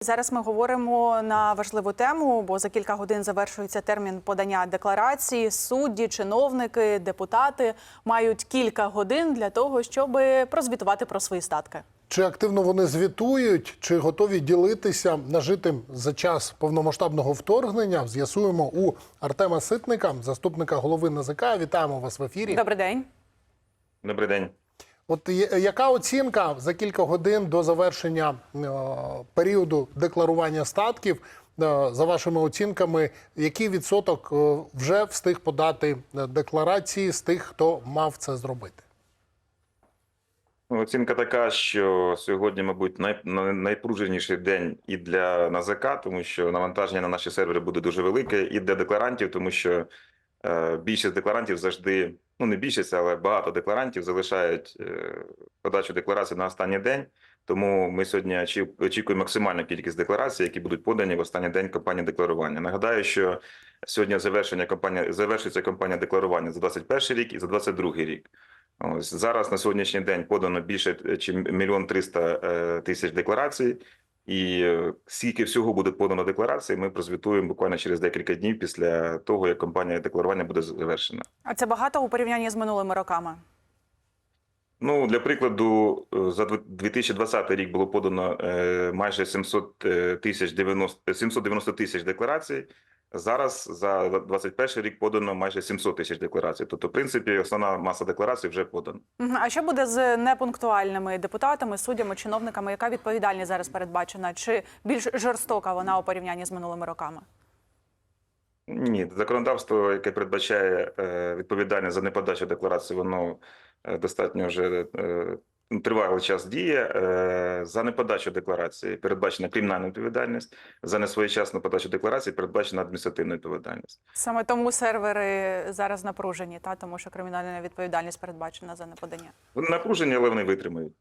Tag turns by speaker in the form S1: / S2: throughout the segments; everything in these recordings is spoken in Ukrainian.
S1: Зараз ми говоримо на важливу тему, бо за кілька годин завершується термін подання декларації. Судді, чиновники, депутати мають кілька годин для того, щоб прозвітувати про свої статки.
S2: Чи активно вони звітують, чи готові ділитися нажитим за час повномасштабного вторгнення? З'ясуємо у Артема Ситника, заступника голови НАЗК. Вітаємо вас в ефірі.
S1: Добрий день.
S3: Добрий день.
S2: От яка оцінка за кілька годин до завершення е, періоду декларування статків? Е, за вашими оцінками, який відсоток е, вже встиг подати декларації з тих, хто мав це зробити?
S3: Ну, Оцінка така, що сьогодні, мабуть, най- найпруженіший день і для НАЗК, тому що навантаження на наші сервери буде дуже велике, і для декларантів, тому що е, більшість декларантів завжди, ну не більшість, але багато декларантів залишають е, подачу декларації на останній день. Тому ми сьогодні очі- очікуємо максимальну кількість декларацій, які будуть подані в останній день кампанії декларування. Нагадаю, що сьогодні завершення кампанії завершується кампанія декларування за 21 рік і за 22 рік. Ось зараз на сьогоднішній день подано більше ніж мільйон триста е, тисяч декларацій, і е, скільки всього буде подано декларації, ми прозвітуємо буквально через декілька днів після того, як компанія декларування буде завершена.
S1: А це багато у порівнянні з минулими роками.
S3: Ну для прикладу, е, за дв- 2020 рік було подано е, майже 700 е, тисяч 90 790 тисяч декларацій. Зараз за 2021 рік подано майже 700 тисяч декларацій. Тобто, в принципі, основна маса декларацій вже подана.
S1: А що буде з непунктуальними депутатами, суддями, чиновниками? Яка відповідальність зараз передбачена? Чи більш жорстока вона у порівнянні з минулими роками?
S3: Ні, законодавство, яке передбачає е, відповідальність за неподачу декларації, воно е, достатньо вже е, тривалий час діє. Е, За неподачу декларації передбачена кримінальна відповідальність, за несвоєчасну подачу декларації передбачена адміністративна відповідальність.
S1: Саме тому сервери зараз напружені, та тому що кримінальна відповідальність передбачена за неподання.
S3: Вони напружені, але вони витримають.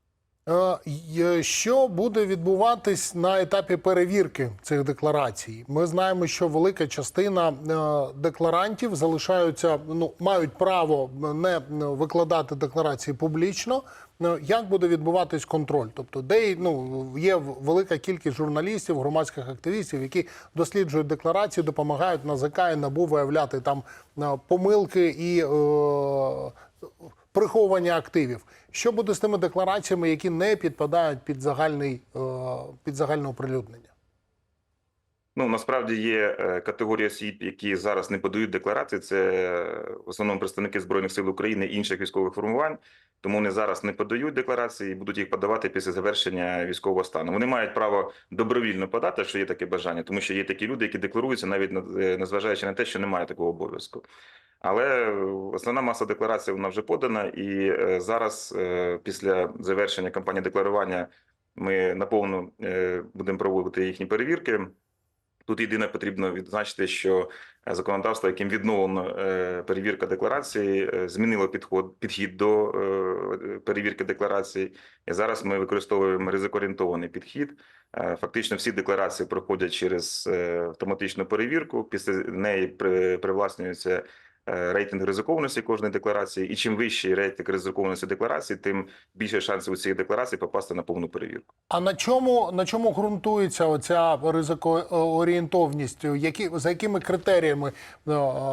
S2: Е, й- Що буде відбуватись на етапі перевірки цих декларацій? Ми знаємо, що велика частина е, декларантів залишаються, ну мають право не викладати декларації публічно. Е, Як буде відбуватись контроль? Тобто, де ну є велика кількість журналістів, громадських активістів, які досліджують декларації, допомагають НАЗК і НАБУ виявляти там е, помилки і е, приховування активів. Що буде з тими деклараціями, які не підпадають під загальний е, під загальне оприлюднення?
S3: Ну насправді є е, категорія осіб, які зараз не подають декларації. Це в основному представники збройних сил України і інших військових формувань. Тому вони зараз не подають декларації і будуть їх подавати після завершення військового стану. Вони мають право добровільно подати, що є таке бажання, тому що є такі люди, які декларуються, навіть е, незважаючи на те, що немає такого обов'язку. Але е, основна маса декларацій вона вже подана, і зараз, після завершення кампанії декларування, ми наповну будемо проводити їхні перевірки. Тут єдине потрібно відзначити, що е, законодавство, яким відновлено е, перевірка декларації, е, змінило підход підхід до перевірки декларації. І зараз ми використовуємо ризикоорієнтований підхід. Фактично, всі декларації проходять через автоматичну перевірку. Після неї при- привласнюється рейтинг ризикованості кожної декларації. І чим вищий рейтинг ризикованості декларації, тим більше шансів у цієї декларації попасти на повну перевірку.
S2: А на чому на чому ґрунтується оця ризикоорієнтовність? Які за якими критеріями е,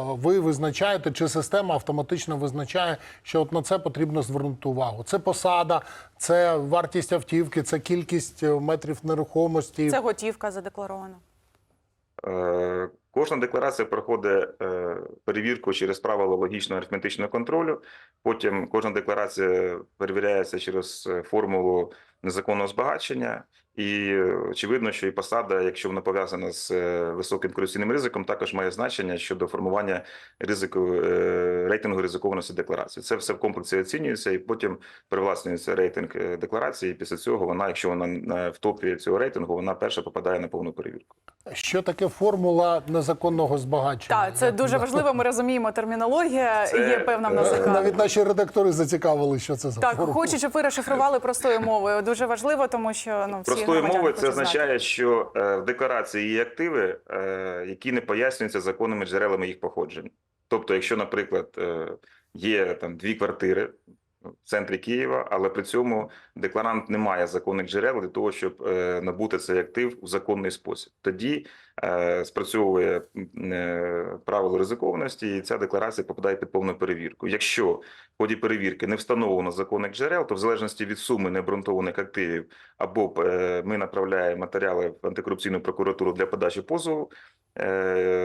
S2: ви визначаєте, чи система автоматично визначає, що от на це потрібно звернути увагу? Це посада, це вартість автівки, це кількість е, метрів нерухомості.
S1: Це готівка задекларована.
S3: Е, Кожна декларація проходить е, перевірку через правила логічного арифметичного контролю. Потім кожна декларація перевіряється через е, формулу незаконного збагачення. І е, очевидно, що і посада, якщо вона пов'язана з е, високим корупційним ризиком, також має значення щодо формування ризику е, рейтингу ризикованості декларації. Це все в комплексі оцінюється, і потім привласнюється рейтинг декларації. І після цього вона, якщо вона на- в топі цього рейтингу, вона перша попадає на повну перевірку.
S2: Що таке формула незаконного збагачення?
S1: Так, це дуже важливо. Ми розуміємо термінологія.
S3: Це,
S1: Є певна в НАЗК.
S2: Навіть наші редактори зацікавили, що це за
S1: Так,
S2: формула.
S1: хочу, щоб ви розшифрували простою мовою. Дуже важливо, тому що ну всі
S3: Простою мови це означає, що е, в декларації є активи, е, які не пояснюються законними джерелами їх походження. Тобто, якщо, наприклад, е, є там дві квартири в центрі Києва, але при цьому декларант не має законних джерел для того, щоб е, набути цей актив у законний спосіб. Тоді е, спрацьовує е, правило ризикованості, і ця декларація попадає під повну перевірку. Якщо в ході перевірки не встановлено законних джерел, то в залежності від суми необґрунтованих активів або ми направляємо матеріали в антикорупційну прокуратуру для подачі позову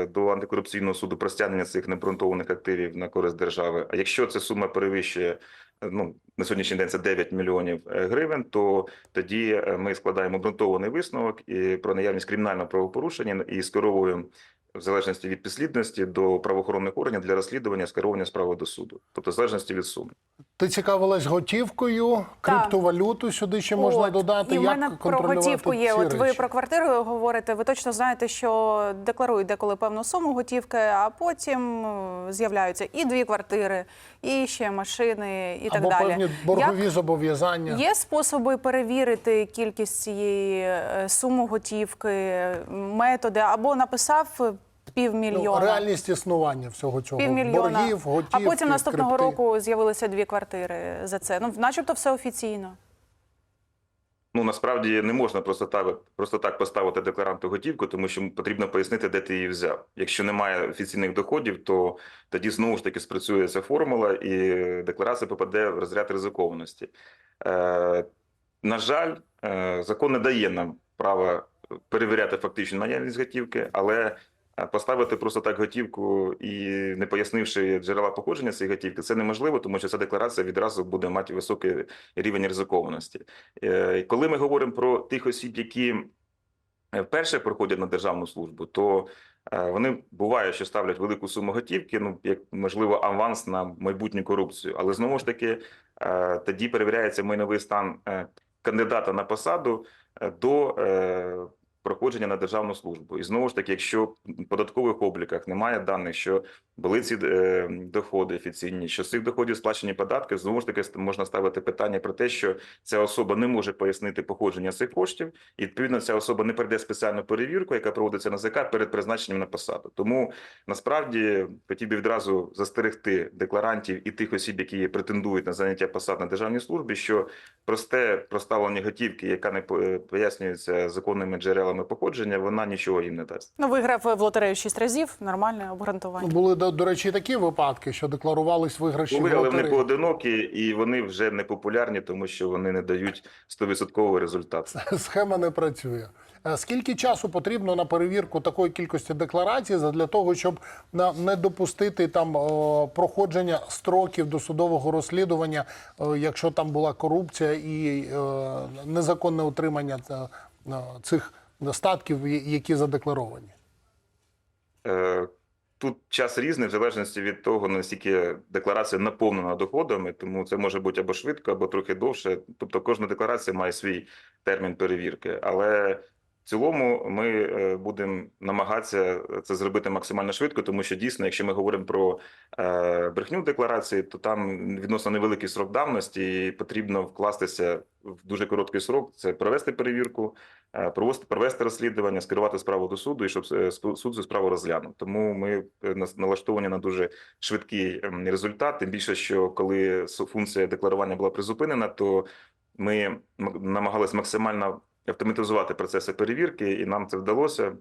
S3: до антикорупційного суду про стягнення цих необґрунтованих активів на користь держави. А якщо ця сума перевищує ну на сьогоднішній день це 9 мільйонів е, гривень, то тоді е, ми складаємо обґрунтований висновок і про наявність кримінального правопорушення і скеровуємо. В залежності від підслідності до правоохоронних органів для розслідування скерування справи до суду, тобто в залежності від суми.
S2: Ти цікавилась готівкою,
S1: Так.
S2: криптовалюту сюди ще можна
S1: От,
S2: додати.
S1: І в
S2: як
S1: про готівку є. От ви про квартиру говорите. Ви точно знаєте, що декларують деколи певну суму готівки, а потім е, з'являються і дві квартири, і ще машини, і так
S2: Або
S1: далі.
S2: певні боргові зобов'язання.
S1: Є способи перевірити кількість цієї суму суми готівки, методи, або написав півмільйона.
S2: Ну, реальність існування всього цього.
S1: Півмільйона,
S2: Боргів, готівки,
S1: а потім наступного
S2: крипти.
S1: року з'явилися дві квартири за це. Ну, начебто, все офіційно.
S3: Ну насправді не можна просто так, просто так поставити декларанту готівку, тому що потрібно пояснити, де ти її взяв. Якщо немає офіційних доходів, то тоді знову ж таки спрацює ця формула, і декларація попаде в розряд ризикованості. Е, на жаль, е, закон не дає нам права перевіряти фактичну наявність готівки, але поставити просто так готівку і не пояснивши джерела походження цієї готівки, це неможливо, тому що ця декларація відразу буде мати високий рівень ризикованості. Е, Коли ми говоримо про тих осіб, які е, вперше приходять на державну службу, то е, вони буває, що ставлять велику суму готівки, ну як можливо аванс на майбутню корупцію. Але знову ж таки тоді перевіряється майновий стан кандидата на посаду до проходження на державну службу. І знову ж таки, якщо в податкових обліках немає даних, що були ці е, доходи офіційні, що з цих доходів сплачені податки, знову ж таки можна ставити питання про те, що ця особа не може пояснити походження цих коштів, і відповідно ця особа не пройде спеціальну перевірку, яка проводиться на ЗК перед призначенням на посаду. Тому насправді хотів би відразу застерегти декларантів і тих осіб, які претендують на заняття посад на державній службі, що просте проставлення готівки, яка не е, пояснюється законними джерелами походження, вона нічого їм не дасть.
S1: Ну, виграв в лотерею шість разів, нормальне обґрунтування.
S2: Були, до, до речі, такі випадки, що декларувались виграші в
S3: але вони поодинокі, і вони вже не популярні, тому що вони не дають 100% результат.
S2: Схема не працює. Е, Скільки часу потрібно на перевірку такої кількості декларацій для того, щоб на- не допустити там проходження строків досудового розслідування, якщо там була корупція і е, незаконне утримання е, цих статків, які задекларовані?
S3: Е, Тут час різний в залежності від того, наскільки декларація наповнена доходами, тому це може бути або швидко, або трохи довше. Тобто кожна декларація має свій термін перевірки. Але цілому ми е, будемо намагатися це зробити максимально швидко, тому що дійсно, якщо ми говоримо про е, брехню декларації, то там відносно невеликий срок давності, і потрібно вкластися в дуже короткий срок. Це провести перевірку, е, провести провести розслідування, скерувати справу до суду, і щоб е, суд цю справу розглянув. Тому ми е, налаштовані на дуже швидкий ем, результат. Тим більше, що коли функція декларування була призупинена, то ми намагалися максимально автоматизувати процеси перевірки, і нам це вдалося.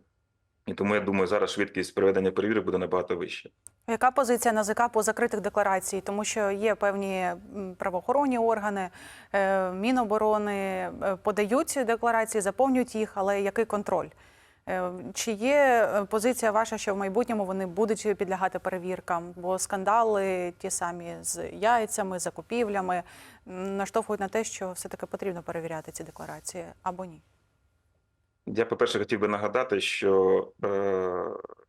S3: І тому я думаю, зараз швидкість проведення перевірок буде набагато вища.
S1: Яка позиція НАЗК по закритих декларацій? Тому що є певні правоохоронні органи, е, Міноборони е, подають декларації, заповнюють їх, але який контроль? Е, Чи є е, позиція ваша, що в майбутньому вони будуть підлягати перевіркам? Бо скандали ті самі з яйцями, закупівлями наштовхують на те, що все-таки потрібно перевіряти ці декларації або ні?
S3: Я, по-перше, хотів би нагадати, що е,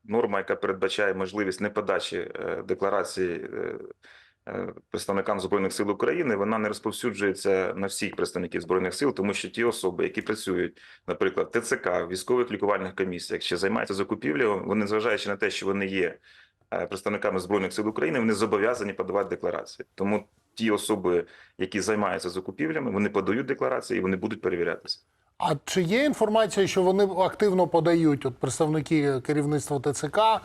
S3: норма, яка передбачає можливість неподачі е, декларації е, представникам Збройних сил України, вона не розповсюджується на всіх представників Збройних сил, тому що ті особи, які працюють, наприклад, ТЦК, військових лікувальних комісіях, чи займаються закупівлею, вони, зважаючи на те, що вони є е, представниками Збройних сил України, вони зобов'язані подавати декларації. Тому ті особи, які займаються закупівлями, вони подають декларації і вони будуть перевірятися.
S2: А чи є інформація, що вони активно подають от представники керівництва ТЦК, е,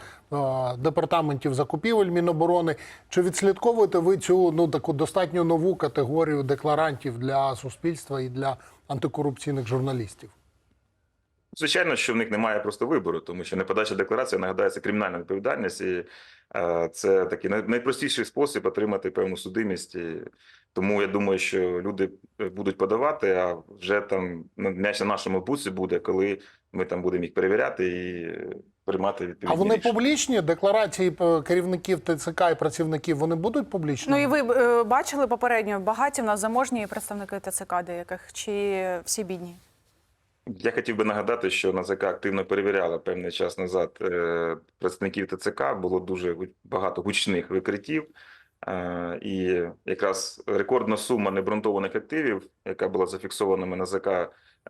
S2: департаментів закупівель Міноборони? Чи відслідковуєте ви цю ну таку достатньо нову категорію декларантів для суспільства і для антикорупційних журналістів?
S3: Звичайно, що в них немає просто вибору, тому що неподача декларації нагадає це кримінальна відповідальність, і це такий найпростіший спосіб отримати певну судимість. Тому я думаю, що люди будуть подавати, а вже там м'яч на нашому буці буде, коли ми там будемо їх перевіряти і е, приймати відповідні
S2: А вони
S3: рішення.
S2: публічні? Декларації е, керівників ТЦК і працівників вони будуть публічні?
S1: Ну і ви е, бачили попередньо багаті в нас заможні представники ТЦК деяких чи всі бідні?
S3: Я хотів би нагадати, що НАЗК активно перевіряла певний час назад е, представників ТЦК. Було дуже багато гучних викриттів. Е, І якраз рекордна сума небрунтованих активів, яка була зафіксована НАЗК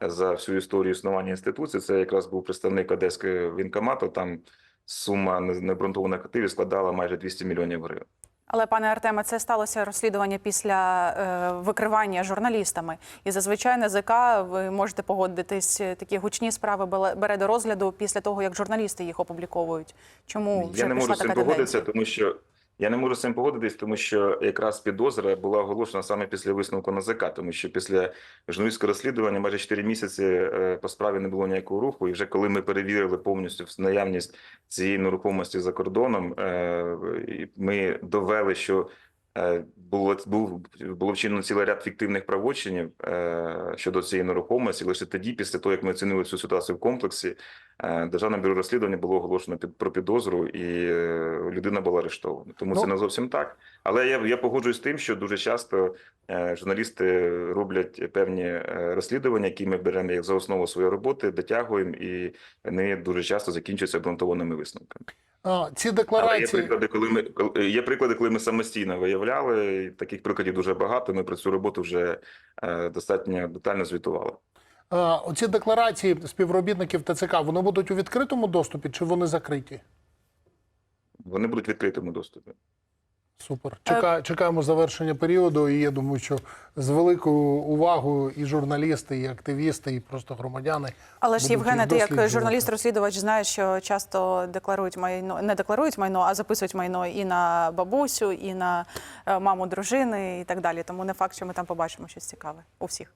S3: за всю історію існування інституції, це якраз був представник Одеського вінкомату. Там сума не- небрунтованих активів складала майже 200 мільйонів гривень.
S1: Але пане Артеме, це сталося розслідування після е, викривання журналістами. І зазвичай НЗК, ви можете погодитись, е, такі гучні справи бере до розгляду після того, як журналісти їх опубліковують. Чому вже
S3: Я не можу з цим погодитися, тому що я не можу з цим погодитись, тому що якраз підозра була оголошена саме після висновку НАЗК, тому що після журналістського розслідування майже 4 місяці е, по справі не було ніякого руху. І вже коли ми перевірили повністю наявність цієї нерухомості за кордоном, е, ми довели, що було був було вчинено цілий ряд фіктивних правочинів е, щодо цієї нерухомості. Лише тоді, після того як ми оцінили цю ситуацію в комплексі, е, державне бюро розслідування було оголошено під про підозру, і е, людина була арештована. Тому
S2: Ну-
S3: це не зовсім так. Але я я погоджуюсь з тим, що дуже часто е, журналісти роблять певні е, розслідування, які ми беремо як за основу своєї роботи, дотягуємо, і вони дуже часто закінчуються обґрунтованими висновками.
S2: Ці
S3: Але є
S2: декларації
S3: приклади, коли ми є приклади, коли ми самостійно виявляли. Таких прикладів дуже багато. Ми про цю роботу вже е, достатньо детально звітували.
S2: Оці декларації співробітників ТЦК вони будуть у відкритому доступі чи вони закриті?
S3: Вони будуть в відкритому доступі.
S2: Супер. Чека, чекаємо завершення періоду, і я думаю, що з великою увагою і журналісти, і активісти, і просто громадяни.
S1: Але ж Євгене, ти як журналіст-розслідувач знаєш, що часто декларують майно, не декларують майно, а записують майно і на бабусю, і на е, маму дружини, і так далі. Тому не факт, що ми там побачимо щось цікаве у всіх.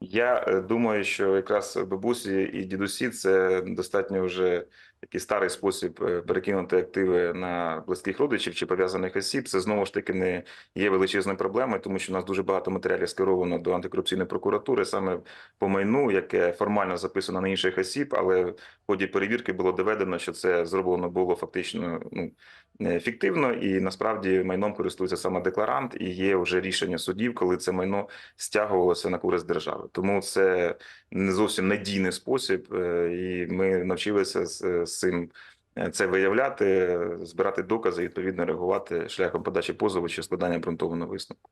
S3: Я е, думаю, що якраз бабусі і дідусі це достатньо вже такий старий спосіб е, перекинути активи на близьких родичів чи пов'язаних осіб. Це знову ж таки не є величезною проблемою, тому що у нас дуже багато матеріалів скеровано до антикорупційної прокуратури саме по майну, яке формально записано на інших осіб, але в ході перевірки було доведено, що це зроблено було фактично ну фіктивно, і насправді майном користується саме декларант, і є вже рішення судів, коли це майно стягувалося на користь держави. Тому це не зовсім надійний спосіб, е, і ми навчилися з, з цим е, це виявляти, е, збирати докази, і відповідно реагувати шляхом подачі позову чи складання обґрунтованого висновку.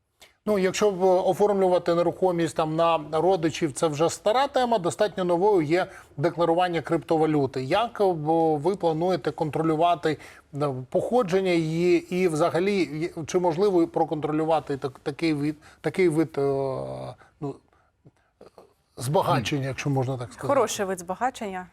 S2: Ну, якщо б оформлювати нерухомість там на родичів, це вже стара тема. Достатньо новою є декларування криптовалюти. Як е, ви плануєте контролювати е, походження її, і взагалі чи можливо проконтролювати так, такий вид, такий вид е, ну, збагачення, якщо можна так сказати?
S1: Хороший вид збагачення,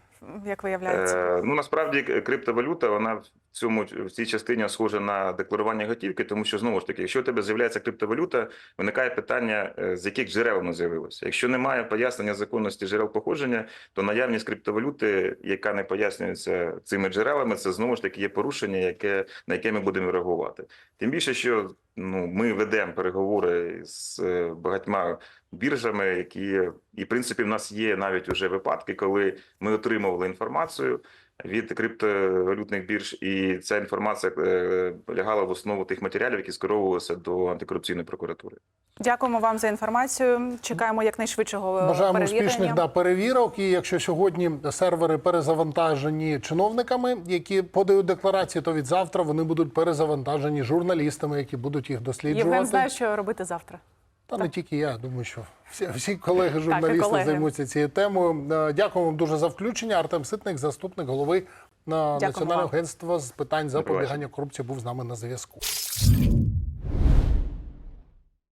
S1: як виявляється.
S3: Е, ну насправді криптовалюта вона цьому в цій частині схожа на декларування готівки, тому що знову ж таки, якщо у тебе з'являється криптовалюта, виникає питання, е, з яких джерел вона з'явилася. Якщо немає пояснення законності джерел походження, то наявність криптовалюти, яка не пояснюється цими джерелами, це знову ж таки є порушення, яке на яке ми будемо реагувати. Тим більше, що ну ми ведемо переговори з е, багатьма біржами, які і в принципі в нас є навіть уже випадки, коли ми отримували інформацію від криптовалютних бірж, і ця інформація е, лягала в основу тих матеріалів, які скеровувалися до антикорупційної прокуратури.
S1: Дякуємо вам за інформацію. Чекаємо якнайшвидшого
S2: Бажаємо
S1: перевірення.
S2: успішних да, перевірок. І якщо сьогодні сервери перезавантажені чиновниками, які подають декларації, то від завтра вони будуть перезавантажені журналістами, які будуть їх досліджувати.
S1: Євген знає, що робити завтра.
S2: Та не тільки я, думаю, що всі, всі колеги журналісти
S1: колеги.
S2: займуться цією темою. Е, Дякую вам дуже за включення. Артем Ситник, заступник голови на Національного
S1: вам.
S2: агентства з питань запобігання корупції, був з нами на зв'язку.